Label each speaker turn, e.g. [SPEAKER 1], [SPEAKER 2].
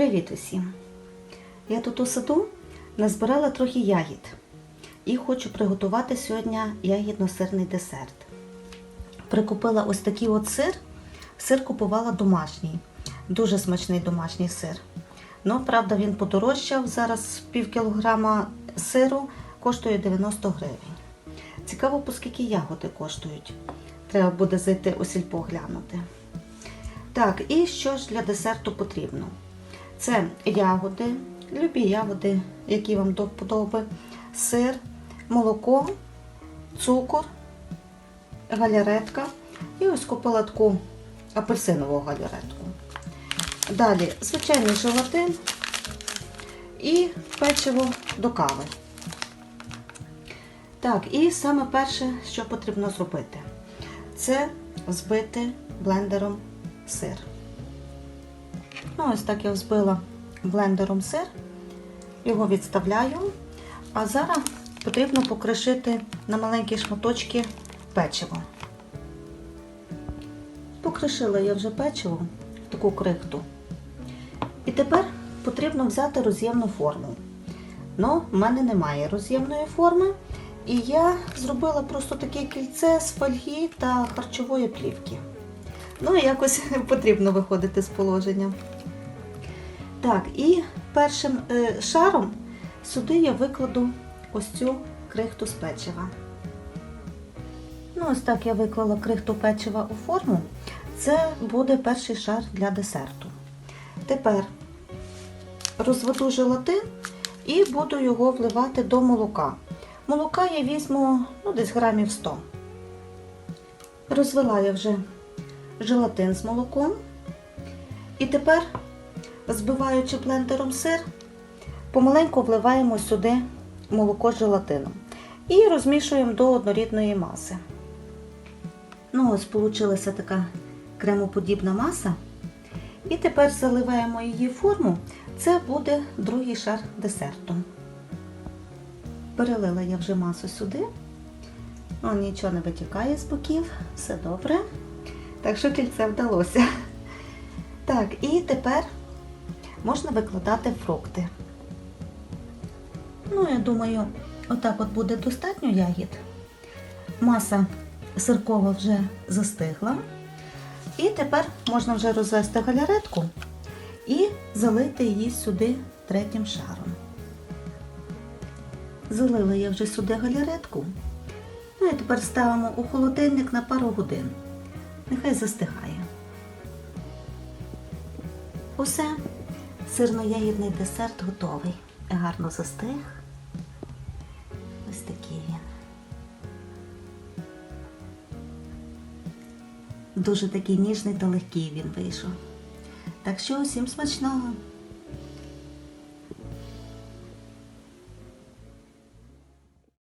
[SPEAKER 1] Привіт усім! Я тут у саду назбирала трохи ягід і хочу приготувати сьогодні ягідно-сирний десерт. Прикупила ось такий от сир. Сир купувала домашній, дуже смачний домашній сир. Ну, правда, він подорожчав. Зараз пів кілограма сиру коштує 90 гривень. Цікаво, по скільки ягоди коштують. Треба буде зайти у сільпо глянути. Так, і що ж для десерту потрібно? Це ягоди, любі ягоди, які вам до вподоби, сир, молоко, цукор, галяретка. І ось купила таку апельсинову галяретку. Далі звичайний желатин і печиво до кави. Так, і саме перше, що потрібно зробити, це взбити блендером сир. Ну, ось так я взбила блендером сир, його відставляю. А зараз потрібно покришити на маленькі шматочки печиво. Покришила я вже печиво в таку крихту. І тепер потрібно взяти роз'ємну форму. Ну, в мене немає роз'ємної форми. І я зробила просто таке кільце з фольги та харчової плівки. Ну, якось потрібно виходити з положення. Так, і першим е, шаром сюди я викладу ось цю крихту з печива. Ну, ось так я виклала крихту печива у форму. Це буде перший шар для десерту. Тепер розведу желатин і буду його вливати до молока. Молока я візьму ну, десь грамів 100. Розвела я вже желатин з молоком. І тепер, збиваючи блендером сир, помаленьку вливаємо сюди молоко з желатином і розмішуємо до однорідної маси. Ну, ось вийшла така кремоподібна маса. І тепер заливаємо її форму. Це буде другий шар десерту. Перелила я вже масу сюди. О, нічого не витікає з боків, все добре. Так що кільце вдалося. Так, і тепер можна викладати фрукти. Ну, я думаю, отак от буде достатньо ягід. Маса сиркова вже застигла. І тепер можна вже розвести галяретку і залити її сюди третім шаром. Залила я вже сюди галяретку. Ну і тепер ставимо у холодильник на пару годин. Нехай застигає. Усе, сирно-ягідний десерт готовий. Гарно застиг. Ось такий він. Дуже такий ніжний та легкий він вийшов. Так що усім смачного!